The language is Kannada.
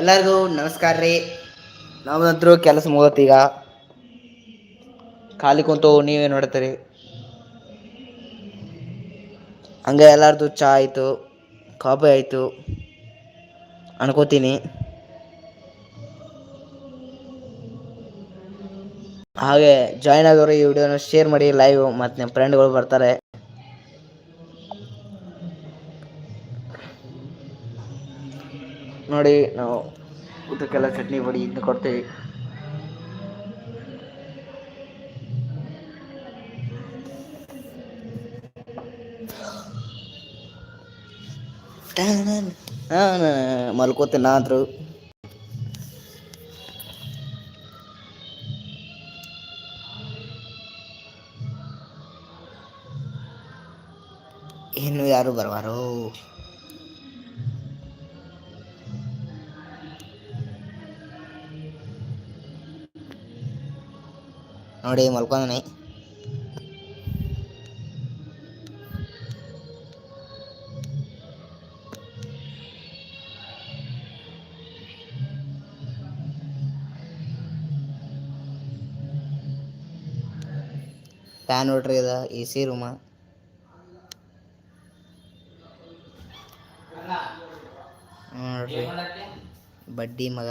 ಎಲ್ಲರಿಗೂ ನಮಸ್ಕಾರ ರೀ. ನಾವಂತರೂ ಕೆಲಸ ಮುಗತ್ತೀಗ ಖಾಲಿ ಕುಂತು ನೀವೇ ನೋಡ್ತೀರಿ. ಹಂಗೆ ಎಲ್ಲರದು ಚಾ ಆಯಿತು, ಕಾಫಿ ಆಯಿತು, ಅನ್ಕೋತೀನಿ. ಹಾಗೆ ಜಾಯ್ನ್ ಆಗೋರು ಈ ವಿಡಿಯೋನ ಶೇರ್ ಮಾಡಿ ಲೈವ್ ಮತ್ತು ನಿಮ್ಮ ಫ್ರೆಂಡ್ಗಳು ಬರ್ತಾರೆ. ನೋಡಿ ನಾವು ಊಟಕ್ಕೆಲ್ಲ ಚಟ್ನಿ ಪುಡಿ ಇದನ್ನ ಕೊಡ್ತೀವಿ. ಮಲ್ಕೋತೀನಿ ಆದ್ರು. ಇನ್ನು ಯಾರು ಬರವಾರೋ? ನೋಡಿ ಮಲ್ಕೊಂಡನೆ ಫ್ಯಾನ್ ನೋಡ್ರಿ ಅದ ಎ ಸಿ ರೂಮ ನೋಡ್ರಿ. ಬಡ್ಡಿ ಮಗ.